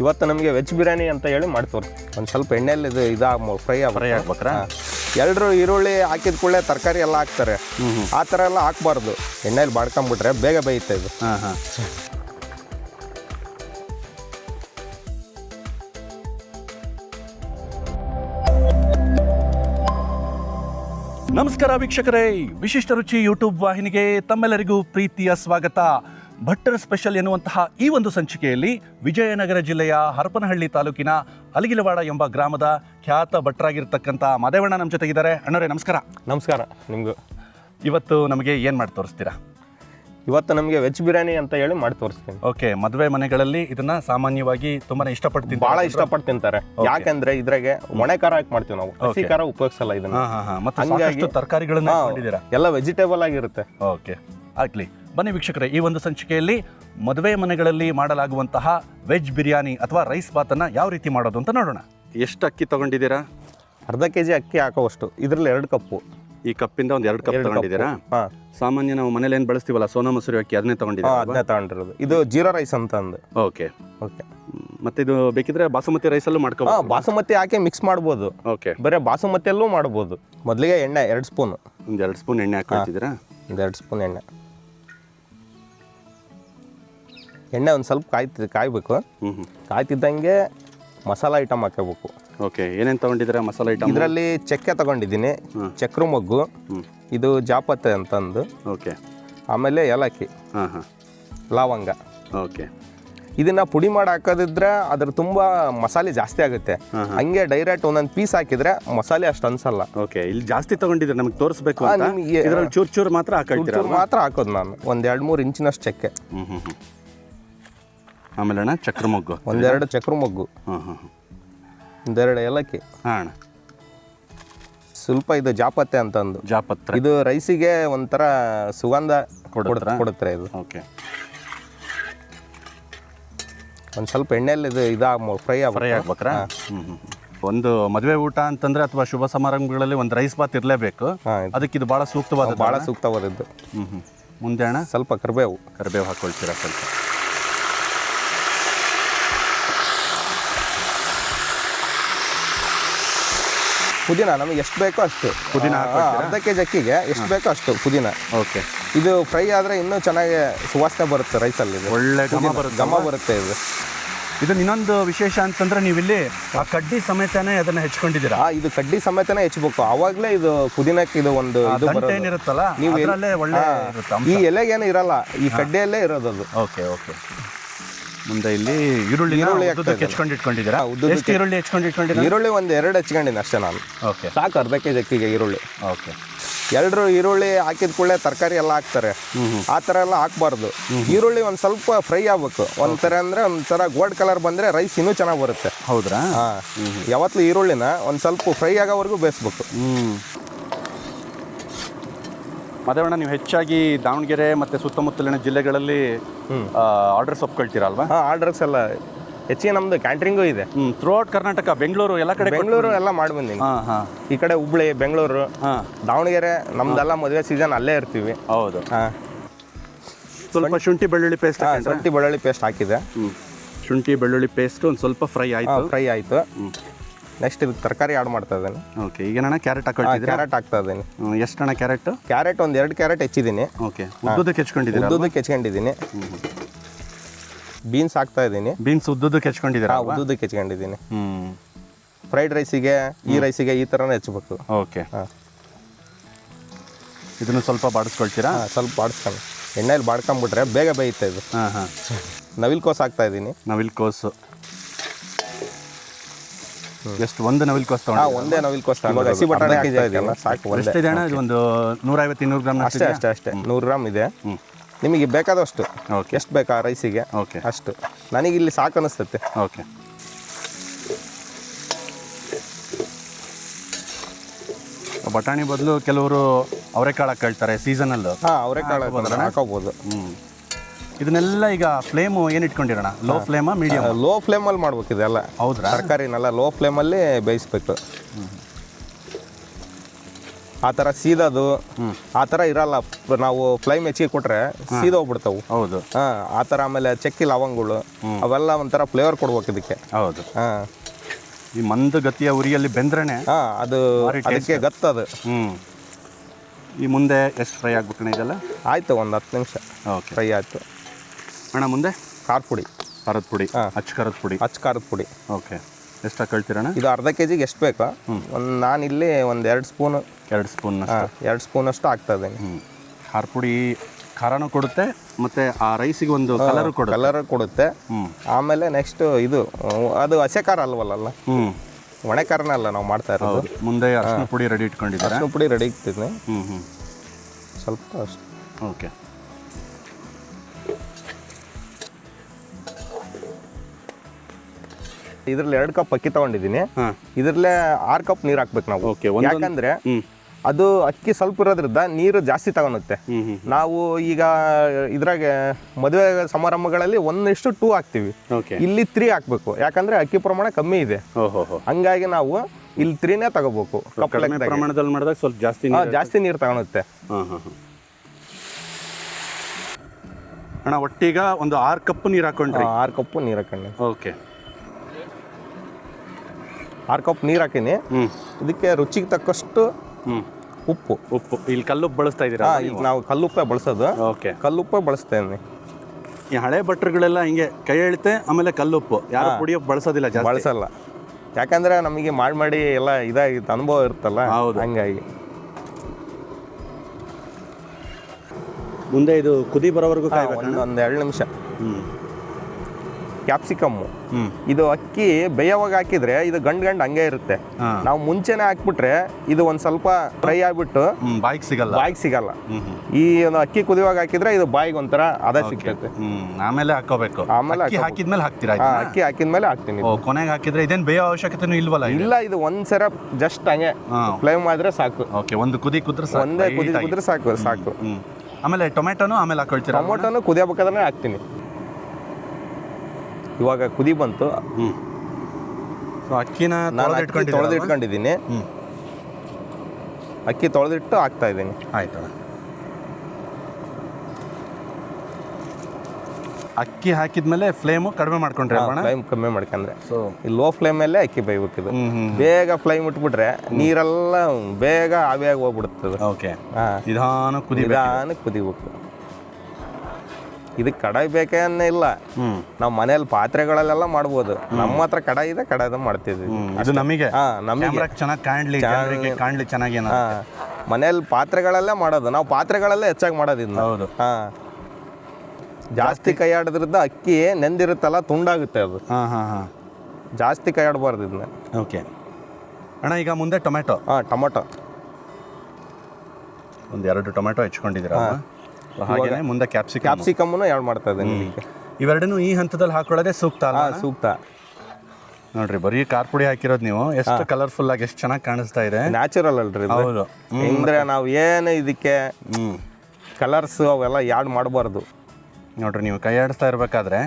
ಇವತ್ತು ನಮಗೆ ವೆಜ್ ಬಿರಿಯಾನಿ ಅಂತ ಹೇಳಿ ಮಾಡ್ತವ್ರಿ ಒಂದು ಸ್ವಲ್ಪ ಎಣ್ಣೆಯಲ್ಲಿ ಇದು ಇದಾಗ ಫ್ರೈ ಫ್ರೈ ಆಗ್ಬೇಕ್ರಾ ಎಲ್ಲರೂ ಈರುಳ್ಳಿ ಹಾಕಿದ ಕೂಡಲೇ ತರಕಾರಿ ಎಲ್ಲ ಹಾಕ್ತಾರೆ. ಆ ಥರ ಎಲ್ಲ ಹಾಕ್ಬಾರ್ದು. ಎಣ್ಣೆಯಲ್ಲಿ ಬಾಡ್ಕೊಂಬಿಟ್ರೆ ಬೇಗ ಬೇಯುತ್ತೆ ಇದು. ಹಾಂ ಹಾಂ. ನಮಸ್ಕಾರ ವೀಕ್ಷಕರೇ. ವಿಶಿಷ್ಟ ರುಚಿ ಯೂಟ್ಯೂಬ್ ವಾಹಿನಿಗೆ ತಮ್ಮೆಲ್ಲರಿಗೂ ಪ್ರೀತಿಯ ಸ್ವಾಗತ. ಭಟ್ಟರ ಸ್ಪೆಷಲ್ ಎನ್ನುವಂತಹ ಈ ಒಂದು ಸಂಚಿಕೆಯಲ್ಲಿ ವಿಜಯನಗರ ಜಿಲ್ಲೆಯ ಹರಪನಹಳ್ಳಿ ತಾಲೂಕಿನ ಅಲಿಗಿಲವಾಡ ಎಂಬ ಗ್ರಾಮದ ಖ್ಯಾತ ಭಟ್ರಾಗಿರ್ತಕ್ಕಂಥ ಮಾದೇವಣ್ಣ ನಮ್ಮ ಜೊತೆಗಿದ್ದಾರೆ ಅಣ್ಣರೇ ನಮಸ್ಕಾರ. ನಮಸ್ಕಾರ ನಿಮಗೂ. ಇವತ್ತು ನಮಗೆ ಏನು ಮಾಡಿ ತೋರಿಸ್ತೀರಾ? ಇವತ್ತು ನಮಗೆ ವೆಜ್ ಬಿರಿಯಾನಿ ಅಂತ ಹೇಳಿ ಮಾಡಿ ತೋರಿಸ್ತೀನಿ. ಓಕೆ ಮದುವೆ ಮನೆಗಳಲ್ಲಿ ಇದನ್ನ ಸಾಮಾನ್ಯವಾಗಿ ತುಂಬಾನೇ ಇಷ್ಟಪಡ್ತೀನಿ ಭಾಳ ಇಷ್ಟಪಟ್ಟು ತಿಂತಾರೆ. ಯಾಕಂದ್ರೆ ಇದ್ರಾಗೆ ಒಣೆ ಖಾರ ಹಾಕಿ ಮಾಡ್ತೀವಿ ನಾವು. ಹಸಿ ಖಾರ ಉಪಯೋಗಿಸಲ್ಲ ಇದನ್ನ. ಹಾ ಹಾ ಹಾ. ಮತ್ತೆ ತರಕಾರಿಗಳನ್ನ ಎಲ್ಲ ವೆಜಿಟೇಬಲ್ ಆಗಿರುತ್ತೆ. ಓಕೆ ಆಗ್ಲಿ. ಬನ್ನಿ ವೀಕ್ಷಕರೇ ಈ ಒಂದು ಸಂಚಿಕೆಯಲ್ಲಿ ಮದುವೆ ಮನೆಗಳಲ್ಲಿ ಮಾಡಲಾಗುವಂತಹ ವೆಜ್ ಬಿರಿಯಾನಿ ಅಥವಾ ರೈಸ್ ಬಾತನ್ನು ಯಾವ ರೀತಿ ಮಾಡೋದು ಅಂತ ನೋಡೋಣ. ಎಷ್ಟು ಅಕ್ಕಿ ತೊಗೊಂಡಿದ್ದೀರಾ? ಅರ್ಧ ಕೆ ಜಿ ಅಕ್ಕಿ ಹಾಕೋವಷ್ಟು. ಇದರಲ್ಲಿ ಎರಡು ಕಪ್ಪು. ಈ ಕಪ್ಪಿಂದ ಒಂದು ಎರಡು ಕಪ್ ಎರಡು ತಗೊಂಡಿದ್ದೀರಾ? ಹಾಂ. ಸಾಮಾನ್ಯ ನಾವು ಮನೇಲಿ ಏನು ಬಳಸ್ತೀವಲ್ಲ ಸೋನಾ ಮಸೂರಿ ಅಕ್ಕಿ ಅದನ್ನೇ ತಗೊಂಡಿದ್ದೀರಾ ಅದನ್ನೇ ತಗೊಂಡಿರೋದು. ಇದು ಜೀರಾ ರೈಸ್ ಅಂತ ಅಂದು. ಓಕೆ. ಓಕೆ. ಮತ್ತೆ ಇದು ಬೇಕಿದ್ರೆ ಬಾಸುಮತಿ ರೈಸಲ್ಲೂ ಹಾಂ ಬಾಸುಮತಿ ಹಾಕಿ ಮಿಕ್ಸ್ ಮಾಡ್ಬೋದು. ಓಕೆ. ಬರೀ ಬಾಸುಮತಿಯಲ್ಲೂ ಮಾಡ್ಬೋದು. ಮೊದಲಿಗೆ ಎಣ್ಣೆ ಎರಡು ಸ್ಪೂನ್ ಒಂದು ಎರಡು ಸ್ಪೂನ್ ಎಣ್ಣೆ ಹಾಕೊಳ್ತಿದ್ದೀರಾ ಒಂದು ಎರಡು ಸ್ಪೂನ್ ಎಣ್ಣೆ. ಎಣ್ಣೆ ಒಂದು ಸ್ವಲ್ಪ ಕಾಯ್ತಿ ಕಾಯ್ಬೇಕು. ಕಾಯ್ತಿದ್ದಂಗೆ ಮಸಾಲ ಐಟಮ್ ಹಾಕೋಬೇಕು. ಓಕೆ ಏನೇನು ತೊಗೊಂಡಿದ್ದೀರಾ ಮಸಾಲ ಐಟಮ್ ಇದರಲ್ಲಿ ಚಕ್ಕೆ ತಗೊಂಡಿದ್ದೀನಿ. ಚಕ್ರ ಮೊಗ್ಗು ಇದು ಜಾಪತ್ತೆ ಅಂತಂದು. ಓಕೆ. ಆಮೇಲೆ ಏಲಕ್ಕಿ. ಹಾಂ ಹಾಂ. ಲವಂಗ. ಓಕೆ. ಇದನ್ನ ಪುಡಿ ಮಾಡಿ ಹಾಕೋದಿದ್ರೆ ಅದ್ರ ತುಂಬ ಮಸಾಲೆ ಜಾಸ್ತಿ ಆಗುತ್ತೆ. ಹಂಗೆ ಡೈರೆಕ್ಟ್ ಒಂದೊಂದು ಪೀಸ್ ಹಾಕಿದ್ರೆ ಮಸಾಲೆ ಅಷ್ಟು ಅನ್ಸಲ್ಲ. ಓಕೆ ಇಲ್ಲಿ ಜಾಸ್ತಿ ತಗೊಂಡಿದ್ರೆ ನಮಗೆ ತೋರಿಸ್ಬೇಕು ಇದ್ರಲ್ಲಿ ಚೂರ್ ಚೂರ್ ಮಾತ್ರ ಹಾಕೋದು ಮಾತ್ರ ಹಾಕೋದು ನಾನು. ಒಂದು ಎರಡು ಮೂರು ಇಂಚಿನಷ್ಟು ಚಕ್ಕೆ. ಹ್ಞೂ ಹ್ಞೂ ಹ್ಮ್. ಆಮೇಲೆ ಅಣ್ಣ ಚಕ್ರ ಮೊಗ್ಗು. ಒಂದೆರಡು ಚಕ್ರ ಮೊಗ್ಗು. ಹಾಂ ಹಾಂ ಒಂದೆರಡು ಏಲಕ್ಕಿ. ಹಾಂ ಅಣ್ಣ. ಸ್ವಲ್ಪ ಇದು ಜಾಪತ್ತೆ ಅಂತಂದು. ಜಾಪತ್ರ. ಇದು ರೈಸಿಗೆ ಒಂಥರ ಸುಗಂಧ ಕೊಡುತ್ತಾ? ಕೊಡುತ್ತೆ ಇದು. ಓಕೆ. ಒಂದು ಸ್ವಲ್ಪ ಎಣ್ಣೆಯಲ್ಲಿ ಇದು ಇದಾಗ ಫ್ರೈ ಫ್ರೈ ಆಗ್ಬೇಕ್ರಾ. ಒಂದು ಮದುವೆ ಊಟ ಅಂತಂದ್ರೆ ಅಥವಾ ಶುಭ ಸಮಾರಂಭಗಳಲ್ಲಿ ಒಂದು ರೈಸ್ ಬಾತ್ ಇರಲೇಬೇಕು. ಅದಕ್ಕೆ ಇದು ಭಾಳ ಸೂಕ್ತವಾದ ಭಾಳ ಸೂಕ್ತವಾದದ್ದು. ಹ್ಞೂ ಹ್ಞೂ ಮುಂದೆ ಅಣ್ಣ? ಸ್ವಲ್ಪ ಕರಿಬೇವು. ಕರಿಬೇವು ಹಾಕೊಳ್ತೀರಾ ಸ್ವಲ್ಪ? ಪುದೀನ ನಮಗೆ ಎಷ್ಟು ಬೇಕೋ ಅಷ್ಟು. ಪುದೀನ ಅರ್ಧ ಕೆ ಜಿ ಅಕ್ಕಿಗೆ ಎಷ್ಟು ಬೇಕೋ ಅಷ್ಟು ಪುದೀನ. ಓಕೆ. ಇದು ಫ್ರೈ ಆದರೆ ಇನ್ನೂ ಚೆನ್ನಾಗಿ ಸುವಾಸನೆ ಬರುತ್ತೆ ರೈಸಲ್ಲಿ ಇದು. ಒಳ್ಳೆ ಘಮ ಪುದೀನ, ಬರುತ್ತೆ ಘಮ ಬರುತ್ತೆ ಇದು. ಇದು ಇನ್ನೊಂದು ವಿಶೇಷ ಅಂತಂದ್ರೆ ನೀವಿಲ್ಲಿ ಆ ಕಡ್ಡಿ ಸಮೇತನೇ ಅದನ್ನ ಹೆಚ್ಕೊಂಡಿದ್ದೀರಾ? ಆ ಇದು ಕಡ್ಡಿ ಸಮೇತನೇ ಹೆಚ್ಚಬೇಕು ಅವಾಗಲೇ ಇದು ಪುದೀನಕ್ಕೆ ಇದು ಒಂದು ಇದು ದಂಟೆ ಬರೋದು. ಏನಿರುತ್ತಲ್ಲ ನೀವು ಅದರಲ್ಲೇ ಒಳ್ಳೆ ಹಾ, ಇರುತ್ತೆ ಈ ಎಲೆಗೇನು ಇರಲ್ಲ ಈ ಕಡ್ಡಿಯಲ್ಲೇ ಇರೋದು ಅದು ಓಕೆ ಓಕೆ. ಮುಂದೆ ಇಲ್ಲಿ ಈರುಳ್ಳಿ ಈರುಳ್ಳಿ ಹಾಕ್ತಾ ಹೆಚ್ಕೊಂಡು ಇಟ್ಕೊಂಡಿದ್ದೀರಾ? ಹಾ, ಉದ್ದುದ್ದಕ್ಕೆ. ಎಷ್ಟು ಈರುಳ್ಳಿ ಹೆಚ್ಕೊಂಡು ಇಟ್ಕೊಂಡಿದ್ದೀರಾ? ಈರುಳ್ಳಿ ಒಂದು ಎರಡು ಹಚ್ಕೊಂಡಿನಿ ಅಷ್ಟೇ ನಾನು. ಓಕೆ. ಸಾಕು ಅರ್ಧ ಕೆ ಜಿ ಅಕ್ಕಿಗೆ ಈರುಳ್ಳಿ. ಓಕೆ. ಎಲ್ಲರೂ ಈರುಳ್ಳಿ ಹಾಕಿದ ಕೂಡಲೇ ತರಕಾರಿ ಎಲ್ಲ ಹಾಕ್ತಾರೆ. ಆ ಥರ ಎಲ್ಲ ಹಾಕ್ಬಾರ್ದು. ಈರುಳ್ಳಿ ಒಂದು ಸ್ವಲ್ಪ ಫ್ರೈ ಆಗ್ಬೇಕು. ಒಂಥರ ಅಂದರೆ ಒಂಥರ ಗೋಲ್ಡ್ ಕಲರ್ ಬಂದರೆ ರೈಸ್ ಇನ್ನೂ ಚೆನ್ನಾಗಿ ಬರುತ್ತೆ. ಹೌದ್ರಾ? ಹಾಂ. ಯಾವತ್ತೂ ಈರುಳ್ಳಿನ ಒಂದು ಸ್ವಲ್ಪ ಫ್ರೈ ಆಗೋವರೆಗೂ ಬೇಯಿಸ್ಬೇಕು. ಹ್ಮ್. ಮದೇವಣ್ಣ ನೀವು ಹೆಚ್ಚಾಗಿ ದಾವಣಗೆರೆ ಮತ್ತು ಸುತ್ತಮುತ್ತಲಿನ ಜಿಲ್ಲೆಗಳಲ್ಲಿ ಆರ್ಡರ್ಸ್ ಒಪ್ಕೊಳ್ತೀರಾ ಅಲ್ವಾ ಹಾಂ ಆರ್ಡರ್ಸ್ ಎಲ್ಲ ಹೆಚ್ಚಿಗೆ ನಮ್ಮದು ಕ್ಯಾಂಟ್ರಿಂಗು ಇದೆ. ಹ್ಞೂ ಥ್ರೂ ಔಟ್ ಕರ್ನಾಟಕ ಬೆಂಗಳೂರು ಎಲ್ಲ ಕಡೆ ಬೆಂಗಳೂರು ಎಲ್ಲ ಮಾಡಿ ಬಂದೀನಿ. ಹಾಂ ಹಾಂ. ಈ ಕಡೆ ಹುಬ್ಳಿ ಬೆಂಗಳೂರು ಹಾಂ. ದಾವಣಗೆರೆ ನಮ್ದೆಲ್ಲ ಮದುವೆ ಸೀಸನ್ ಅಲ್ಲೇ ಇರ್ತೀವಿ. ಹೌದು. ಹಾಂ. ಸ್ವಲ್ಪ ಶುಂಠಿ ಬೆಳ್ಳುಳ್ಳಿ ಪೇಸ್ಟ್ ಹಾಕಿ ಶುಂಠಿ ಬೆಳ್ಳುಳ್ಳಿ ಪೇಸ್ಟ್ ಹಾಕಿದೆ ಹ್ಞೂ ಶುಂಠಿ ಬೆಳ್ಳುಳ್ಳಿ ಪೇಸ್ಟ್ ಒಂದು ಸ್ವಲ್ಪ ಫ್ರೈ ಆಯಿತು. ಫ್ರೈ ಆಯಿತು. ನೆಕ್ಸ್ಟ್ ಇದಕ್ಕೆ ತರಕಾರಿ ಆ್ಯಡ್ ಮಾಡ್ತಾ ಇದ್ದೇನೆ. ಓಕೆ ಈಗ ನಾನು ಕ್ಯಾರೆಟ್ ಹಾಕೊಳ್ತಿದ್ದೀರಾ ಕ್ಯಾರೆಟ್ ಹಾಕ್ತಾ ಇದ್ದೀನಿ. ಎಷ್ಟು ಹಣ ಕ್ಯಾರೆಟ್ ಕ್ಯಾರೆಟ್ ಒಂದು ಎರಡು ಕ್ಯಾರೆಟ್ ಹೆಚ್ಚಿದ್ದೀನಿ. ಓಕೆ ಉದ್ದುದಕ್ಕೆ ಹೆಚ್ಕೊಂಡಿದ್ದೀನಿ. ಉದ್ದುದಕ್ಕೆ ಹೆಚ್ಕೊಂಡಿದ್ದೀನಿ ಬೀನ್ಸ್ ಹಾಕ್ತಾ ಇದ್ದೀನಿ. ಬೀನ್ಸ್ ಉದ್ದುದಕ್ಕೆ ಹೆಚ್ಕೊಂಡಿದ್ದೀರಾ ಹಾಂ ಉದ್ದುದಕ್ಕೆ ಹೆಚ್ಕೊಂಡಿದ್ದೀನಿ. ಹ್ಞೂ ಫ್ರೈಡ್ ರೈಸಿಗೆ ಈ ರೈಸಿಗೆ ಈ ಥರನೇ ಹೆಚ್ಬೇಕು ಓಕೆ ಹಾಂ. ಇದನ್ನು ಸ್ವಲ್ಪ ಬಾಡಿಸ್ಕೊಳ್ತೀರಾ? ಸ್ವಲ್ಪ ಬಾಡಿಸ್ಕೊಂಡು ಎಣ್ಣೆಯಲ್ಲಿ ಬಾಡ್ಕೊಂಬಿಟ್ರೆ ಬೇಗ ಬೇಯುತ್ತೆ ಇದು. ಹಾಂ ಹಾಂ. ನವಿಲ್ ಕೋಸ್ ಹಾಕ್ತಾ ಇದ್ದೀನಿ. ನವಿಲ್ ಕೋಸು ಎಷ್ಟು ಒಂದು ನವಿಲು ಕೋಸ್ ಹಾಂ ತಗೊಂಡು ಒಂದೇ ನವಿಲ್ ಕೋಸ್ ಇವಾಗ ಹಸಿ ಬಟಾಣಿ ಹಾಕ್ತಾ ಇದ್ದೀನಿ ಸಾಕು ಒಂದೇ. ಎಷ್ಟಿದೆ ಅಣ್ಣ ಇದು ಒಂದು ನೂರೈವತ್ತು ಇನ್ನೂರು ಗ್ರಾಮ್ ಅಷ್ಟೇ ಅಷ್ಟೇ ಅಷ್ಟೇ. ನೂರು ಗ್ರಾಮ್ ಇದೆ. ನಿಮಗೆ ಬೇಕಾದಷ್ಟು ಓಕೆ ಎಷ್ಟು ಬೇಕಾ ರೈಸಿಗೆ ಓಕೆ ಅಷ್ಟು. ನನಗೆ ಇಲ್ಲಿ ಸಾಕು ಅನಿಸ್ತತೆ. ಓಕೆ ಬಟಾಣಿ ಬದಲು ಕೆಲವರು ಅವರೆಕಾಳು ಹಾಕೊಳ್ತಾರೆ ಸೀಸನಲ್ಲು ಹಾಂ ಅವರೆಕಾಳು ಹಾಕೋಬೋದು ಹ್ಞೂ ಇದನ್ನೆಲ್ಲ ಈಗ ಫ್ಲೇಮ್ ಏನು ಇಟ್ಕೊಂಡಿರೋಣ? ಲೋ ಫ್ಲೇಮಾ ಮೀಡಿಯಂ ಲೋ ಫ್ಲೇಮಲ್ಲಿ ಮಾಡ್ಬೇಕು ಇದೆಲ್ಲ. ಹೌದ್ರಾ? ತರಕಾರಿನೆಲ್ಲ ಲೋ ಫ್ಲೇಮಲ್ಲಿ ಬೇಯಿಸ್ಬೇಕು. ಆ ಥರ ಸೀದೋದು ಆ ಥರ ಇರಲ್ಲ. ನಾವು ಫ್ಲೈಮ್ ಹೆಚ್ಚಿಗೆ ಕೊಟ್ರೆ ಸೀದೋಗ್ಬಿಡ್ತಾವು. ಹೌದು. ಹಾಂ ಆ ಥರ ಆಮೇಲೆ ಚಕ್ಕಿ ಲವಂಗಗಳು ಅವೆಲ್ಲ ಒಂಥರ ಫ್ಲೇವರ್ ಕೊಡ್ಬೇಕು ಇದಕ್ಕೆ. ಹೌದು. ಹಾಂ. ಈ ಮಂದಗತಿಯ ಉರಿಯಲ್ಲಿ ಬೆಂದ್ರನೆ ಹಾಂ ಅದು ಅದಕ್ಕೆ ಗತ್ತದು ಹ್ಞೂ ಈ ಮುಂದೆ ಎಷ್ಟು ಫ್ರೈ ಆಗ್ಬೇಕು ಇದೆಲ್ಲ ಆಯ್ತು ಒಂದು ಹತ್ತು ನಿಮಿಷ. ಓಕೆ ಫ್ರೈ ಆಯಿತು. ಅಣ್ಣ ಮುಂದೆ? ಖಾರದ ಪುಡಿ. ಖಾರದ ಪುಡಿ. ಹಾಂ. ಅಚ್ಚ ಖಾರದ ಪುಡಿ? ಹಚ್ಚ ಖಾರದ ಪುಡಿ. ಓಕೆ. ಎಷ್ಟು ಹಾಕೊಳ್ತೀರಣ್ಣ? ಇದು ಅರ್ಧ ಕೆ ಜಿಗೆ ಎಷ್ಟು ಬೇಕಾ? ಒಂದು ನಾನಿಲ್ಲಿ ಒಂದು ಎರಡು ಸ್ಪೂನು. ಎರಡು ಸ್ಪೂನ್ ಎರಡು ಸ್ಪೂನಷ್ಟು ಆಗ್ತಾ ಇದ್ದೀನಿ. ಹ್ಞೂ ಖಾರ ಪುಡಿ ಖಾರನೂ ಕೊಡುತ್ತೆ ಮತ್ತು ಆ ರೈಸಿಗೆ ಒಂದು ಕಲರ್ ಕೊಡುತ್ತೆ? ಕಲರ್ ಕೊಡುತ್ತೆ. ಹ್ಞೂ ಆಮೇಲೆ ನೆಕ್ಸ್ಟ್ ಇದು ಅದು ಹಸೆ ಖಾರ ಅಲ್ವಲ್ಲ ಹ್ಞೂ ಒಣೆ ಖಾರನ ಅಲ್ಲ ನಾವು ಮಾಡ್ತಾ ಇರೋದು. ಮುಂದೆ ಅರಿಶಿನ ಪುಡಿ ರೆಡಿ ಇಟ್ಕೊಂಡಿದ್ದೆ ಅರಿಶಿನ ಪುಡಿ ರೆಡಿ ಇಟ್ಟಿದ್ದೀನಿ. ಹ್ಞೂ ಹ್ಞೂ ಸ್ವಲ್ಪ ಅಷ್ಟು. ಓಕೆ. ಇದ್ರಲ್ಲಿ ಎರಡು ಕಪ್ ಅಕ್ಕಿ ತಗೊಂಡಿದ್ದೀನಿ. ಇದ್ರಲ್ಲೇ ಆರ್ ಕಪ್ ನೀರು ಹಾಕ್ಬೇಕು ನಾವು. ಯಾಕಂದ್ರೆ ಅದು ಅಕ್ಕಿ ಸ್ವಲ್ಪ ಇರೋದ್ರಿಂದ ನೀರು ಜಾಸ್ತಿ ತಗೊಳುತ್ತೆ. ನಾವು ಈಗ ಇದ್ರಾಗೆ ಮದುವೆ ಸಮಾರಂಭಗಳಲ್ಲಿ ಒಂದಿಷ್ಟು ಟೂ ಹಾಕ್ತಿವಿ. ಇಲ್ಲಿ ತ್ರೀ ಹಾಕ್ಬೇಕು. ಯಾಕಂದ್ರೆ ಅಕ್ಕಿ ಪ್ರಮಾಣ ಕಮ್ಮಿ ಇದೆ. ಹಂಗಾಗಿ ನಾವು ಇಲ್ಲಿ ತ್ರೀನೇ ತಗೋಬೇಕು. ಪ್ರಮಾಣದಲ್ಲಿ ಮಾಡಿದಾಗ ಸ್ವಲ್ಪ ಜಾಸ್ತಿ ಜಾಸ್ತಿ ನೀರು ತಗೊಳುತ್ತೆ. ಅಣ್ಣ ಒಟ್ಟೀಗ ಒಂದು ಆರು ಕಪ್ ನೀರು ಹಾಕೊಂಡ್ರಿ. ಆರು ಕಪ್ ನೀರು ಹಾಕೊಂಡ್ರಿ ಓಕೆ. ಆರು ಕಪ್ ನೀರು ಹಾಕಿನಿ. ಇದಕ್ಕೆ ರುಚಿಗೆ ತಕ್ಕಷ್ಟು ಉಪ್ಪು. ಉಪ್ಪು. ಇಲ್ಲಿ ಕಲ್ಲುಪ್ಪು ಬಳಸ್ತಾ ಇದ್ದೀರಾ ಈಗ ನಾವು ಕಲ್ಲುಪ್ಪೇ ಬಳಸೋದು. ಓಕೆ. ಬಳಸ್ತಾ ಬಳಸ್ತೇನೆ. ಈ ಹಳೆ ಭಟ್ರುಗಳೆಲ್ಲ ಹಿಂಗೆ ಕೈ ಎಳಿತೆ ಆಮೇಲೆ ಕಲ್ಲುಪ್ಪು. ಯಾರು ಕುಡಿಯೋಕೆ ಬಳಸೋದಿಲ್ಲ ಜಾಸ್ತಿ. ಬಳಸಲ್ಲ. ಯಾಕಂದ್ರೆ ನಮಗೆ ಮಾಡಿ ಮಾಡಿ ಎಲ್ಲ ಇದಾಗಿತ್ತು ಅನುಭವ ಇರುತ್ತಲ್ಲ ಹೌದು. ಹಂಗಾಗಿ. ಮುಂದೆ ಇದು ಕುದಿ ಬರೋವರೆಗೂ ಒಂದು ಎರಡು ನಿಮಿಷ. ಹ್ಞೂ ಕ್ಯಾಪ್ಸಿಕಮ್ಮು. ಇದು ಅಕ್ಕಿ ಬೇಯವಾಗ ಹಾಕಿದ್ರೆ ಇದು ಗಂಡ್ ಗಂಡ್ ಹಂಗೆ ಇರುತ್ತೆ. ನಾವು ಮುಂಚೆನೆ ಹಾಕ್ಬಿಟ್ರೆ ಇದು ಒಂದ್ ಸ್ವಲ್ಪ ಫ್ರೈ ಆಗ್ಬಿಟ್ಟು ಬಾಯಿಗೆ ಸಿಗಲ್ಲ. ಬಾಯಿಗೆ ಸಿಗಲ್ಲ. ಈ ಒಂದು ಅಕ್ಕಿ ಕುದಿಯುವಾಗ ಹಾಕಿದ್ರೆ ಇದು ಬಾಯಿಗೆ ಒಂಥರ ಅದ ಸಿಕ್ತೈತೆ ಹ್ಞೂ ಆಮೇಲೆ ಹಾಕೋಬೇಕು ಆಮೇಲೆ ಅಕ್ಕಿ ಹಾಕಿದ್ಮೇಲೆ ಹಾಕ್ತೀರಾ? ಅಕ್ಕಿ ಹಾಕಿದ್ಮೇಲೆ ಹಾಕ್ತೀನಿ ಕೊನೆಗೆ ಹಾಕಿದ್ರೆ ಇದೇನ್ ಬೇಯೋ ಅವಶ್ಯಕತೆನೂ ಇಲ್ವಲ್ಲ ಇಲ್ಲ ಇದು ಒಂದ್ಸರ ಜಸ್ಟ್ ಹಂಗೆ. ಫ್ಲೇಮ್ ಮಾಡಿದ್ರೆ ಸಾಕು. ಓಕೆ ಒಂದು ಕುದಿ ಕುದ್ರೆ ಸಾಕು. ಒಂದೇ ಕುದಿ ಕುದ್ರೆ ಸಾಕು ಸಾಕು. ಆಮೇಲೆ ಟೊಮೆಟೊನು ಆಮೇಲೆ ಹಾಕೊಳ್ತೀರಾ? ಟೊಮೆಟೊನು ಕುದಿಯಬೇಕಾದ್ರೆ ಹಾಕ್ತೀನಿ. ಇವಾಗ ಕುದಿ ಬಂತು. ಹ್ಞೂ ಸೊ ಅಕ್ಕಿನ ನಾನು ಅಕ್ಕಿ ತೊಳೆದು ತೊಳೆದಿಟ್ಕೊಂಡಿದ್ದೀನಿ. ಹ್ಞೂ ಅಕ್ಕಿ ತೊಳೆದಿಟ್ಟು ಹಾಕ್ತಾ ಇದ್ದೀನಿ ಆಯ್ತು. ಅಕ್ಕಿ ಹಾಕಿದ್ಮೇಲೆ ಫ್ಲೇಮು ಕಡಿಮೆ ಮಾಡ್ಕೊಂಡ್ರೆ ಫ್ಲೇಮ್ ಕಮ್ಮಿ ಮಾಡ್ಕೊಂಡ್ರೆ. ಸೊ ಈ ಲೋ ಫ್ಲೇಮಲ್ಲೇ ಅಕ್ಕಿ ಬೇಯ್ಬೇಕಿದು. ಬೇಗ ಫ್ಲೇಮ್ ಇಟ್ಬಿಟ್ರೆ ನೀರೆಲ್ಲ ಬೇಗ ಆವಿಯಾಗಿ ಹೋಗ್ಬಿಡುತ್ತದೆ ಓಕೆ ಹಾಂ. ನಿಧಾನ ಕುದಿ ಕುದಿಬೇಕು. ಇದಕ್ಕೆ ಕಡಾಯಿ ಬೇಕೇ ಅನ್ನೇ ಇಲ್ಲ. ನಾವು ಮನೇಲಿ ಪಾತ್ರೆಗಳಲ್ಲೆಲ್ಲ ಮಾಡ್ಬೋದು. ನಮ್ಮ ಹತ್ರ ಕಡಾಯಿ ಇದೆ ಕಡಾಯ್ದ ಮಾಡ್ತಿದ್ವಿ. ಇದು ನಮಗೆ. ಹಾ ನಮಗೆ. ಚೆನ್ನಾಗಿ ಕಾಣ್ಲಿ ಜನರಿಗೆ ಕಾಣ್ಲಿ ಚೆನ್ನಾಗಿ ಮನೇಲಿ ಪಾತ್ರೆಗಳಲ್ಲೇ ಮಾಡೋದು. ನಾವು ಪಾತ್ರೆಗಳಲ್ಲೇ ಹೆಚ್ಚಾಗಿ ಮಾಡೋದು ಇದನ್ನ ಹೌದು. ಹಾ. ಜಾಸ್ತಿ ಕೈ ಆಡೋದ್ರಿಂದ ಅಕ್ಕಿ ನೆಂದಿರುತ್ತಲ್ಲ ತುಂಡಾಗುತ್ತೆ ಅದು. ಹಾಂ ಹಾಂ ಹಾಂ. ಜಾಸ್ತಿ ಕೈ ಆಡಬಾರ್ದು ಇದನ್ನ ಓಕೆ. ಅಣ್ಣ ಈಗ ಮುಂದೆ ಟೊಮೆಟೊ ಹಾ ಟೊಮೆಟೊ ಒಂದು ಎರಡು ಟೊಮೆಟೊ ಹೆಚ್ಕೊಂಡಿದ್ದೀರಾ ಹಾಗೇನೆ ಮುಂದೆ ಕ್ಯಾಪ್ಸಿಕಮ್ ಅನ್ನು ಎರಡು ಮಾಡ್ತಾ ಇದ್ದೀನಿ ಇವೆರಡನ್ನು ಈ ಹಂತದಲ್ಲಿ ಹಾಕೊಳ್ಳೋದೇ ಸೂಕ್ತ ಅಲ್ಲ ಸೂಕ್ತ. ನೋಡ್ರಿ ಬರೀ ಕಾರ್ ಪುಡಿ ಹಾಕಿರೋದು ನೀವು. ಎಷ್ಟು ಕಲರ್ಫುಲ್ ಆಗಿ ಎಷ್ಟು ಚೆನ್ನಾಗಿ ಕಾಣಿಸ್ತಾ ಇದೆ. ನ್ಯಾಚುರಲ್ ಅಲ್ರಿ ಹೌದು. ಅಂದ್ರೆ ನಾವು ಏನು ಇದಕ್ಕೆ ಕಲರ್ಸ್ ಅವೆಲ್ಲ ಯಾಡ್ ಮಾಡಬಾರ್ದು. ನೋಡ್ರಿ ನೀವು ಕೈ ಆಡಿಸ್ತಾ ಇರಬೇಕಾದ್ರೆ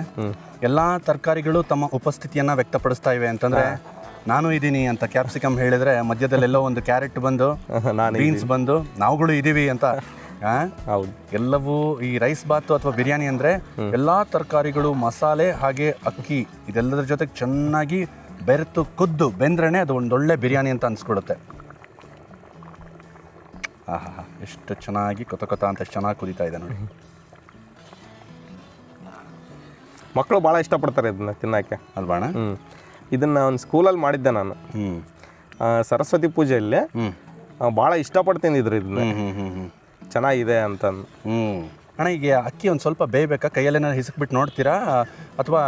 ಎಲ್ಲ ತರಕಾರಿಗಳು ತಮ್ಮ ಉಪಸ್ಥಿತಿಯನ್ನ ವ್ಯಕ್ತಪಡಿಸ್ತಾ ಇವೆ ಅಂತಂದ್ರೆ ನಾನು ಇದ್ದೀನಿ ಅಂತ ಕ್ಯಾಪ್ಸಿಕಮ್ ಹೇಳಿದ್ರೆ ಮಧ್ಯದಲ್ಲೆಲ್ಲೋ ಒಂದು ಕ್ಯಾರೆಟ್ ಬಂದು ಬೀನ್ಸ್ ಬಂದು ನಾವುಗಳು ಇದ್ದೀವಿ ಅಂತ? ಹೌದು. ಎಲ್ಲವೂ ಈ ರೈಸ್ ಬಾತ್ ಅಥವಾ ಬಿರಿಯಾನಿ ಅಂದರೆ ಎಲ್ಲ ತರಕಾರಿಗಳು ಮಸಾಲೆ ಹಾಗೆ ಅಕ್ಕಿ ಇದೆಲ್ಲದರ ಜೊತೆಗೆ ಚೆನ್ನಾಗಿ ಬೆರೆತು ಕುದ್ದು ಬೆಂದ್ರೆ ಅದು ಒಂದೊಳ್ಳೆ ಬಿರಿಯಾನಿ ಅಂತ ಅನ್ಸ್ಕೊಡುತ್ತೆ ಆಹಾ ಎಷ್ಟು ಚೆನ್ನಾಗಿ ಕೊತ ಕೊತ ಅಂತ ಎಷ್ಟು ಚೆನ್ನಾಗಿ ಕುದೀತಾ ಇದೆ ನೋಡಿ. ಮಕ್ಕಳು ಭಾಳ ಇಷ್ಟಪಡ್ತಾರೆ ಇದನ್ನ ತಿನ್ನಕ್ಕೆ. ಅಲ್ವಾಣ ಹ್ಞೂ ಇದನ್ನ ಒಂದು ಸ್ಕೂಲಲ್ಲಿ ಮಾಡಿದ್ದೆ ನಾನು. ಆ, ಸರಸ್ವತಿ ಪೂಜೆಯಲ್ಲಿ ಭಾಳ ಇಷ್ಟಪಟ್ಟು ತಿಂದಿದ್ರು ಇದನ್ನ. ಚೆನ್ನಾಗಿದೆ ಅಂತ ಹ್ಞೂ ಅಣ್ಣ ಈಗ ಅಕ್ಕಿ ಒಂದು ಸ್ವಲ್ಪ ಬೇಯಬೇಕಾ? ಕೈಯಲ್ಲೇನ ಹಿಸಕ್ಬಿಟ್ಟು ನೋಡ್ತೀರಾ? ಅಥವಾ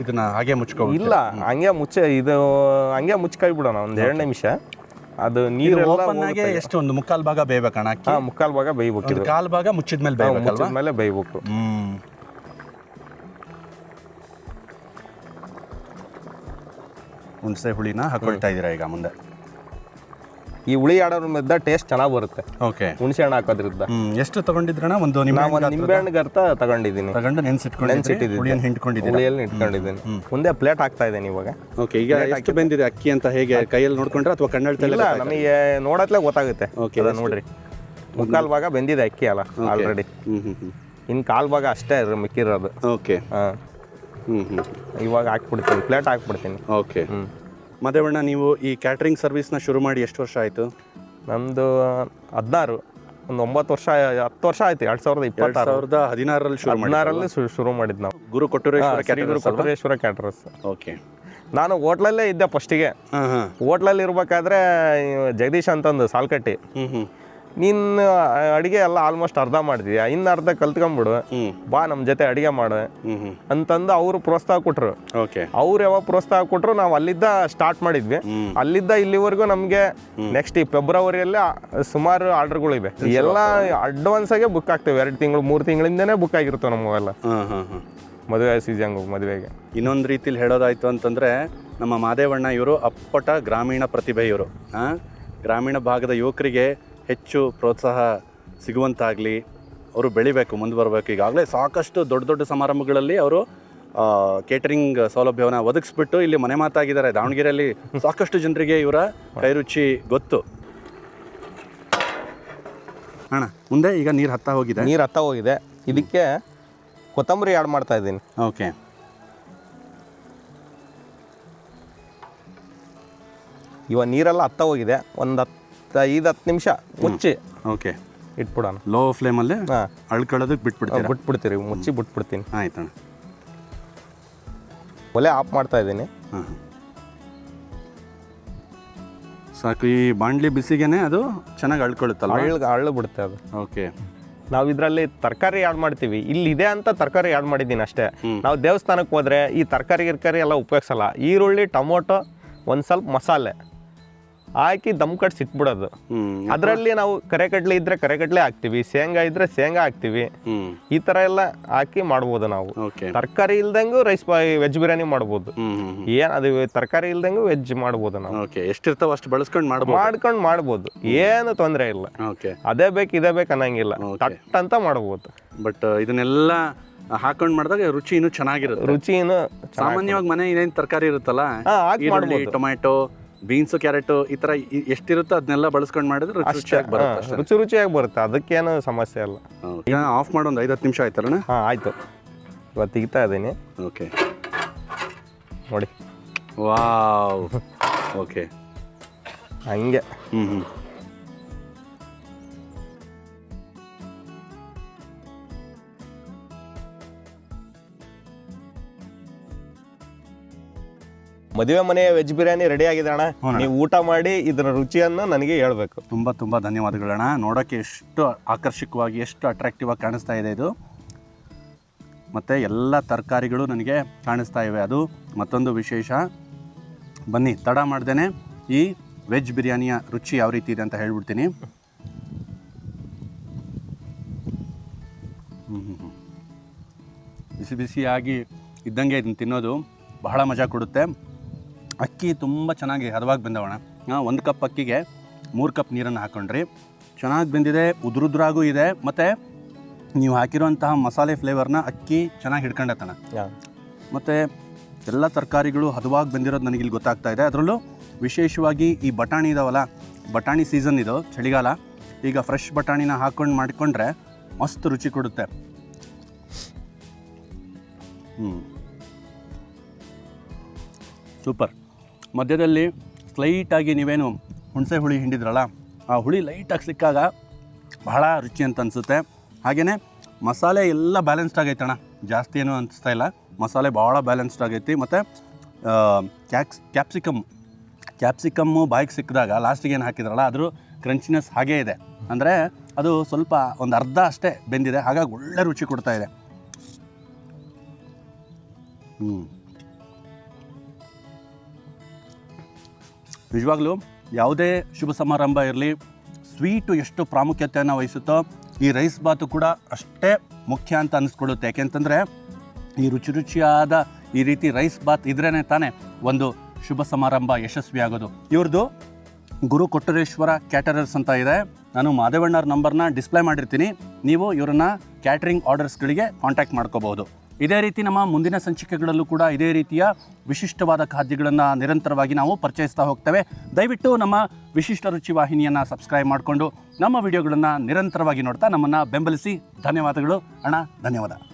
ಇದನ್ನ ಹಾಗೆ ಮುಚ್ಕೊ ಇಲ್ಲ ಹಂಗೆ ಮುಚ್ಚೆ ಇದು ಹಂಗೆ ಮುಚ್ಕೈ ಬಿಡೋಣ ಒಂದು ಎರಡು ನಿಮಿಷ. ಅದು ನೀರೆಲ್ಲ ಓಪನ್ ಆಗಿ ಎಷ್ಟು ಒಂದು ಮುಕ್ಕಾಲು ಭಾಗ ಬೇಯಬೇಕಣ್ಣ ಅಕ್ಕಿ? ಹಾಂ ಮುಕ್ಕಾಲು ಭಾಗ ಬೇಯ್ಬೇಕು ಇದು. ಕಾಲು ಭಾಗ ಮುಚ್ಚಿದ್ಮೇಲೆ ಬೇಯಬೇಕಲ್ವಾ? ಮುಚ್ಚಿದ ಮೇಲೆ ಬೇಯ್ಬೇಕು. ಹ್ಮ್. ಹುಣಸೆ ಹುಳಿನ ಹಾಕೊಳ್ತಾ ಇದ್ದೀರಾ ಈಗ ಮುಂದೆ? ಈ ಹುಳಿ ಆಡೋದ್ರಿಂದ ಟೇಸ್ಟ್ ಚೆನ್ನಾಗಿ ಬರುತ್ತೆ. ಓಕೆ ಹುಣಸೆ ಹಣ್ಣು ಹಾಕೋದ್ರಿಂದ ಎಷ್ಟು ತಗೊಂಡಿದ್ರಣ ಒಂದು ನಿಮ್ಮ ನಾವು ಒಂದು ನಿಂಬೆ ಹಣ್ಣಿಗೆ ಗರ್ತ ತಗೊಂಡಿದ್ದೀನಿ. ತಗೊಂಡು ನೆನ್ಸಿಟ್ಕೊಂಡು ನೆನ್ಸಿಟ್ಟಿದ್ದೀನಿ. ಹುಳಿಯನ್ನು ಹಿಂಡ್ಕೊಂಡಿದ್ದೀನಿ. ಹುಳಿಯಲ್ಲಿ ಇಟ್ಕೊಂಡಿದ್ದೀನಿ ಮುಂದೆ ಪ್ಲೇಟ್ ಹಾಕ್ತಾ ಇದ್ದೀನಿ ಇವಾಗ. ಓಕೆ ಈಗ ಎಷ್ಟು ಬೆಂದಿದೆ ಅಕ್ಕಿ ಅಂತ ಹೇಗೆ ಕೈಯಲ್ಲಿ ನೋಡ್ಕೊಂಡ್ರೆ ಅಥವಾ ಕಣ್ಣಳ್ತಲ್ಲ ನಮಗೆ ನೋಡತ್ಲೆ ಗೊತ್ತಾಗುತ್ತೆ. ಓಕೆ ಅದ ನೋಡ್ರಿ. ಮುಕ್ಕಾಲ್ ಭಾಗ ಬೆಂದಿದೆ ಅಕ್ಕಿ ಅಲ್ಲ ಆಲ್ರೆಡಿ ಹ್ಮ್ ಹ್ಮ್ ಹ್ಮ್. ಇನ್ನು ಕಾಲು ಭಾಗ ಅಷ್ಟೇ ಇರ್- ಮಿಕ್ಕಿರೋದು. ಓಕೆ ಹಾಂ. ಹ್ಮ್ ಹ್ಮ್ ಇವಾಗ ಹಾಕ್ಬಿಡ್ತೀನಿ ಪ್ಲೇಟ್ ಹಾಕ್ಬಿಡ್ತೀನಿ. ಓಕೆ ಹ್ಮ್. ಮದೇವಣ್ಣ ನೀವು ಈ ಕ್ಯಾಟ್ರಿಂಗ್ ಸರ್ವಿಸ್ನ ಶುರು ಮಾಡಿ ಎಷ್ಟು ವರ್ಷ ಆಯಿತು? ನಮ್ಮದು ಹದಿನಾರು ಒಂದು ಒಂಬತ್ತು ವರ್ಷ ಹತ್ತು ವರ್ಷ ಆಯ್ತು ಎರಡು ಸಾವಿರದ ಎರಡು ಇಪ್ಪತ್ತಾರು. ಸಾವಿರದ ಹದಿನಾರರಲ್ಲಿ ಶುರು ಮಾಡಿ ಹದಿನಾರಲ್ಲಿ ಶು- ಶುರು ಮಾಡಿದ್ದು ನಾವು. Guru Kottureshwara Shri Guru Kottureshwara caterers okay. ನಾನು ಹೋಟ್ಲಲ್ಲೇ ಇದ್ದೆ ಫಸ್ಟಿಗೆ ಹಾಂ ಹಾಂ. ಹೋಟ್ಲಲ್ಲಿ ಇರ್ಬೇಕಾದ್ರೆ ಇವ್ ಜಗದೀಶ್ ಅಂತಂದು ಸಾಲ್ಕಟ್ಟಿ. ಹ್ಞೂ ಹ್ಞೂ ನೀನು ಅಡಿಗೆ ಎಲ್ಲ ಆಲ್ಮೋಸ್ಟ್ ಅರ್ಧ ಮಾಡಿದ್ಯಾ ಇನ್ನ ಅರ್ಧ ಕಲ್ತ್ಕೊಂಬಿಡು ಹ್ಞೂ ಬಾ ನಮ್ಮ ಜೊತೆ ಅಡಿಗೆ ಮಾಡು. ಅಂತಂದು ಅವರು ಪ್ರೋತ್ಸಾಹ ಕೊಟ್ರು. ಓಕೆ. ಅವ್ರು ಯಾವಾಗ ಪ್ರೋತ್ಸಾಹ ಕೊಟ್ರು ನಾವು ಅಲ್ಲಿದ್ದ ಸ್ಟಾರ್ಟ್ ಮಾಡಿದ್ವಿ. ಅಲ್ಲಿದ್ದ ಇಲ್ಲಿವರೆಗೂ ನಮಗೆ ನೆಕ್ಸ್ಟ್ ಈ ಫೆಬ್ರವರಿಯಲ್ಲಿ ಸುಮಾರು ಆರ್ಡರ್ಗಳಿವೆ ಎಲ್ಲ ಅಡ್ವಾನ್ಸ್ ಆಗಿ ಬುಕ್ ಆಗ್ತೇವೆ. ಎರಡು ತಿಂಗಳು ಮೂರು ತಿಂಗಳಿಂದನೇ ಬುಕ್ ಆಗಿರ್ತವೆ ನಮಗೆಲ್ಲ ಮದುವೆ ಸೀಸನ್ ಮದುವೆಗೆ. ಇನ್ನೊಂದು ರೀತಿಲಿ ಹೇಳೋದಾಯ್ತು ಅಂತಂದ್ರೆ ನಮ್ಮ ಮಾದೇವಣ್ಣ ಇವರು ಅಪ್ಪಟ ಗ್ರಾಮೀಣ ಪ್ರತಿಭೆ ಇವರು ಗ್ರಾಮೀಣ ಭಾಗದ ಯುವಕರಿಗೆ ಹೆಚ್ಚು ಪ್ರೋತ್ಸಾಹ ಸಿಗುವಂತಾಗಲಿ ಅವರು ಬೆಳಿಬೇಕು ಮುಂದೆ ಬರಬೇಕು ಈಗಾಗಲೇ ಸಾಕಷ್ಟು ದೊಡ್ಡ ದೊಡ್ಡ ಸಮಾರಂಭಗಳಲ್ಲಿ ಅವರು ಕೇಟರಿಂಗ್ ಸೌಲಭ್ಯವನ್ನು ಒದಗಿಸ್ಬಿಟ್ಟು ಇಲ್ಲಿ ಮನೆ ಮಾತಾಗಿದ್ದಾರೆ. ದಾವಣಗೆರೆಯಲ್ಲಿ ಸಾಕಷ್ಟು ಜನರಿಗೆ ಇವರ ಕೈರುಚಿ ಗೊತ್ತು. ಅಣ್ಣ ಮುಂದೆ ಈಗ ನೀರು ಹತ್ತ ಹೋಗಿದೆ. ನೀರು ಹತ್ತ ಹೋಗಿದೆ. ಇದಕ್ಕೆ ಕೊತ್ತಂಬರಿ ಆ್ಯಡ್ ಮಾಡ್ತಾ ಇದ್ದೀನಿ. ಓಕೆ. ಇವಾಗ ನೀರೆಲ್ಲ ಹತ್ತ ಹೋಗಿದೆ. ಒಂದು ಹತ್ತು ಐದು ಹತ್ತು ನಿಮಿಷ ಮುಚ್ಚಿ. ಓಕೆ. ಇಟ್ಬಿಡೋಣ. ಲೋ ಫ್ಲೇಮಲ್ಲಿ ಹಾಂ. ಅಳ್ಕೊಳ್ಳೋದಕ್ಕೆ ಬಿಟ್ಬಿಡ್ತೀನಿ ಬಿಟ್ಬಿಡ್ತೀರಿ. ಮುಚ್ಚಿ ಬಿಟ್ಬಿಡ್ತೀನಿ. ಆಯ್ತಣ್ಣ ಒಲೆ ಆಫ್ ಮಾಡ್ತಾ ಇದ್ದೀನಿ. ಹಾಂ ಸಾಕು ಈ ಬಾಂಡ್ಲಿ ಬಿಸಿಗೆನೆ ಅದು ಚೆನ್ನಾಗಿ ಅಳ್ಕೊಳ್ಳುತ್ತಲ್ಲ ಅಳ್ಳು ಅಳ್ಳು ಬಿಡುತ್ತೆ ಅದು. ಓಕೆ. ನಾವು ಇದರಲ್ಲಿ ತರಕಾರಿ ಆ್ಯಡ್ ಮಾಡ್ತೀವಿ. ಇಲ್ಲಿ ಇದೆ ಅಂತ ತರಕಾರಿ ಆ್ಯಡ್ ಮಾಡಿದ್ದೀನಿ ಅಷ್ಟೇ. ನಾವು ದೇವಸ್ಥಾನಕ್ಕೆ ಹೋದ್ರೆ ಈ ತರಕಾರಿ ಗಿರ್ಕಾರಿ ಎಲ್ಲ ಉಪಯೋಗಿಸಲ್ಲ. ಈರುಳ್ಳಿ ಟೊಮೊಟೊ ಒಂದು ಸ್ವಲ್ಪ ಮಸಾಲೆ. ಹಾಕಿ ದಮ್ ಕಟ್ಸಿ ಇಟ್ಬಿಡೋದು. ಹ್ಞೂ ಅದರಲ್ಲಿ ನಾವು ಕರೆಕಡ್ಲೆ ಇದ್ರೆ ಕರೆಗಡ್ಲೆ ಹಾಕ್ತಿವಿ ಶೇಂಗಾ ಇದ್ರೆ ಶೇಂಗಾ ಹಾಕ್ತಿವಿ. ಈ ತರ ಎಲ್ಲ ಹಾಕಿ ಮಾಡ್ಬೋದು ನಾವು. ತರಕಾರಿ ಇಲ್ದಂಗು ರೈಸ್ ವೆಜ್ ಬಿರಿಯಾನಿ ಮಾಡ್ಬೋದು. ಏನ್ ಅದು ತರಕಾರಿ ಇಲ್ದಂಗು ವೆಜ್ ಮಾಡ್ಬೋದು ನಾವು. ಎಷ್ಟಿರ್ತಾವ ಅಷ್ಟು ಬಳಸ್ಕೊಂಡು ಮಾಡ್ಬೋದು. ಮಾಡ್ಕೊಂಡು ಮಾಡ್ಬೋದು. ಏನು ತೊಂದರೆ ಇಲ್ಲ. ಓಕೆ. ಅದೇ ಬೇಕು ಇದೇ ಬೇಕು ಅನ್ನಂಗಿಲ್ಲ. ಕಟ್ ತಟ್ ಅಂತ ಮಾಡ್ಬೋದು. ಬಟ್ ಇದನ್ನೆಲ್ಲ ಹಾಕೊಂಡು ಮಾಡಿದಾಗ ರುಚಿ ಇನ್ನೂ ಚೆನ್ನಾಗಿರುತ್ತೆ. ರುಚಿನು ಸಾಮಾನ್ಯವಾಗಿ ಮನೆ ಏನೇನು ತರಕಾರಿ ಇರುತ್ತಲ್ಲ. ಟೊಮ್ಯಾಟೊ ಬೀನ್ಸು ಕ್ಯಾರೆಟು ಈ ಥರ ಎಷ್ಟಿರುತ್ತೋ ಅದನ್ನೆಲ್ಲ ಬಳಸ್ಕೊಂಡು ಮಾಡಿದ್ರೆ ರುಚಿ ರುಚಿಯಾಗಿ ಬರುತ್ತೆ ಅಷ್ಟೇ. ರುಚಿ ರುಚಿಯಾಗಿ ಬರುತ್ತೆ. ಅದಕ್ಕೇನು ಸಮಸ್ಯೆ ಇಲ್ಲ. ಈಗ ಆಫ್ ಮಾಡಿ ಒಂದು ಐದು ಹತ್ತು ನಿಮಿಷ ಆಯ್ತಲ್ಲ ಹಾಂ ಆಯಿತು. ಇವತ್ತು ತೆಗಿತಾ ಇದ್ದೀನಿ. ಓಕೆ. ನೋಡಿ. ವಾವ್. ಓಕೆ. ಹಂಗೆ. ಹ್ಞೂ ಹ್ಞೂ ಮದುವೆ ಮನೆಯ ವೆಜ್ ಬಿರಿಯಾನಿ ರೆಡಿ ಆಗಿದೆ ಅಣ್ಣ. ನೀವು ಊಟ ಮಾಡಿ ಇದರ ರುಚಿಯನ್ನು ನನಗೆ ಹೇಳ್ಬೇಕು. ತುಂಬ ತುಂಬ ಧನ್ಯವಾದಗಳಣ್ಣ ನೋಡೋಕೆ ಎಷ್ಟು ಆಕರ್ಷಕವಾಗಿ ಎಷ್ಟು ಅಟ್ರಾಕ್ಟಿವ್ ಆಗಿ ಕಾಣಿಸ್ತಾ ಇದೆ ಇದು. ಮತ್ತು ಎಲ್ಲ ತರಕಾರಿಗಳು ನನಗೆ ಕಾಣಿಸ್ತಾ ಇವೆ. ಅದು ಮತ್ತೊಂದು ವಿಶೇಷ. ಬನ್ನಿ ತಡ ಮಾಡ್ದೇನೆ ಈ ವೆಜ್ ಬಿರಿಯಾನಿಯ ರುಚಿ ಯಾವ ರೀತಿ ಇದೆ ಅಂತ ಹೇಳ್ಬಿಡ್ತೀನಿ. ಹ್ಮ್, ಹ್ಮ್, ಹ್ಮ್. ಬಿಸಿ ಬಿಸಿಯಾಗಿ ಇದ್ದಂಗೆ ಇದನ್ನು ತಿನ್ನೋದು ಬಹಳ ಮಜಾ ಕೊಡುತ್ತೆ. ಅಕ್ಕಿ ತುಂಬ ಚೆನ್ನಾಗಿ ಹದವಾಗಿ ಬೆಂದವಣ ಒಂದು ಕಪ್ ಅಕ್ಕಿಗೆ ಮೂರು ಕಪ್ ನೀರನ್ನು ಹಾಕೊಂಡ್ರಿ. ಚೆನ್ನಾಗಿ ಬೆಂದಿದೆ ಉದುರುದ್ರಾಗೂ ಇದೆ ಮತ್ತು ನೀವು ಹಾಕಿರುವಂತಹ ಮಸಾಲೆ ಫ್ಲೇವರ್ನ ಅಕ್ಕಿ ಚೆನ್ನಾಗಿ ಹಿಡ್ಕೊಂಡತಣ ಯಾ. ಮತ್ತು ಎಲ್ಲ ತರಕಾರಿಗಳು ಹದವಾಗಿ ಬೆಂದಿರೋದು ನನಗಿಲ್ಲಿ ಇಲ್ಲಿ ಗೊತ್ತಾಗ್ತಾ ಇದೆ. ಅದರಲ್ಲೂ ವಿಶೇಷವಾಗಿ ಈ ಬಟಾಣಿ ಇದಾವಲ್ಲ ಬಟಾಣಿ ಸೀಸನ್ ಇದು ಚಳಿಗಾಲ. ಈಗ ಫ್ರೆಶ್ ಬಟಾಣಿನ ಹಾಕ್ಕೊಂಡು ಮಾಡಿಕೊಂಡ್ರೆ ಮಸ್ತ್ ರುಚಿ ಕೊಡುತ್ತೆ. ಹ್ಞೂ ಸೂಪರ್. ಮಧ್ಯದಲ್ಲಿ ಸ್ಲೈಟಾಗಿ ನೀವೇನು ಹುಣಸೆ ಹುಳಿ ಹಿಂಡಿದ್ರಲ್ಲ, ಆ ಹುಳಿ ಲೈಟಾಗಿ ಸಿಕ್ಕಾಗ ಬಹಳ ರುಚಿ ಅಂತ ಅನಿಸುತ್ತೆ. ಹಾಗೆಯೇ ಮಸಾಲೆ ಎಲ್ಲ ಬ್ಯಾಲೆನ್ಸ್ಡ್ ಆಗೈತೆ ಜಾಸ್ತಿ ಏನೂ ಅನಿಸ್ತಾ ಇಲ್ಲ. ಮಸಾಲೆ ಭಾಳ ಬ್ಯಾಲೆನ್ಸ್ಡ್ ಆಗೈತಿ ಮತ್ತು ಕ್ಯಾಕ್ಸ್ ಕ್ಯಾಪ್ಸಿಕಮ್ ಕ್ಯಾಪ್ಸಿಕಮ್ಮು ಬಾಯಿಗೆ ಸಿಕ್ಕಿದಾಗ ಲಾಸ್ಟಿಗೆ ಏನು ಹಾಕಿದ್ರಲ್ಲ ಅದ್ರ ಕ್ರಂಚಿನೆಸ್ ಹಾಗೇ ಇದೆ. ಅಂದರೆ ಅದು ಸ್ವಲ್ಪ ಒಂದು ಅರ್ಧ ಅಷ್ಟೇ ಬೆಂದಿದೆ. ಹಾಗಾಗಿ ಒಳ್ಳೆ ರುಚಿ ಕೊಡ್ತಾ ಇದೆ. ಹ್ಞೂ ನಿಜವಾಗ್ಲೂ ಯಾವುದೇ ಶುಭ ಸಮಾರಂಭ ಇರಲಿ, ಸ್ವೀಟು ಎಷ್ಟು ಪ್ರಾಮುಖ್ಯತೆಯನ್ನು ವಹಿಸುತ್ತೋ ಈ ರೈಸ್ ಬಾತು ಕೂಡ ಅಷ್ಟೇ ಮುಖ್ಯ ಅಂತ ಅನಿಸ್ಕೊಳ್ಳುತ್ತೆ. ಯಾಕೆಂತಂದರೆ ಈ ರುಚಿ ರುಚಿಯಾದ ಈ ರೀತಿ ರೈಸ್ ಬಾತ್ ಇದ್ರೇ ತಾನೇ ಒಂದು ಶುಭ ಸಮಾರಂಭ ಯಶಸ್ವಿ ಆಗೋದು ಇವ್ರದ್ದು ಗುರು ಕೊಟ್ಟರೇಶ್ವರ ಕ್ಯಾಟರರ್ಸ್ ಅಂತ ಇದೆ. ನಾನು ಮಾದೇವಣ್ಣವ್ರ ನಂಬರ್ನ ಡಿಸ್ಪ್ಲೇ ಮಾಡಿರ್ತೀನಿ. ನೀವು ಇವರನ್ನ ಕ್ಯಾಟ್ರಿಂಗ್ ಆರ್ಡರ್ಸ್ಗಳಿಗೆ ಕಾಂಟ್ಯಾಕ್ಟ್ ಮಾಡ್ಕೋಬಹುದು ಇದೇ ರೀತಿ ನಮ್ಮ ಮುಂದಿನ ಸಂಚಿಕೆಗಳಲ್ಲೂ ಕೂಡ ಇದೇ ರೀತಿಯ ವಿಶಿಷ್ಟವಾದ ಖಾದ್ಯಗಳನ್ನು ನಿರಂತರವಾಗಿ ನಾವು ಪರಿಚಯಿಸ್ತಾ ಹೋಗ್ತೇವೆ. ದಯವಿಟ್ಟು ನಮ್ಮ ವಿಶಿಷ್ಟ ರುಚಿ ವಾಹಿನಿಯನ್ನು ಸಬ್ಸ್ಕ್ರೈಬ್ ಮಾಡಿಕೊಂಡು ನಮ್ಮ ವಿಡಿಯೋಗಳನ್ನು ನಿರಂತರವಾಗಿ ನೋಡ್ತಾ ನಮ್ಮನ್ನು ಬೆಂಬಲಿಸಿ. ಧನ್ಯವಾದಗಳು. ಅಣ್ಣ, ಧನ್ಯವಾದ.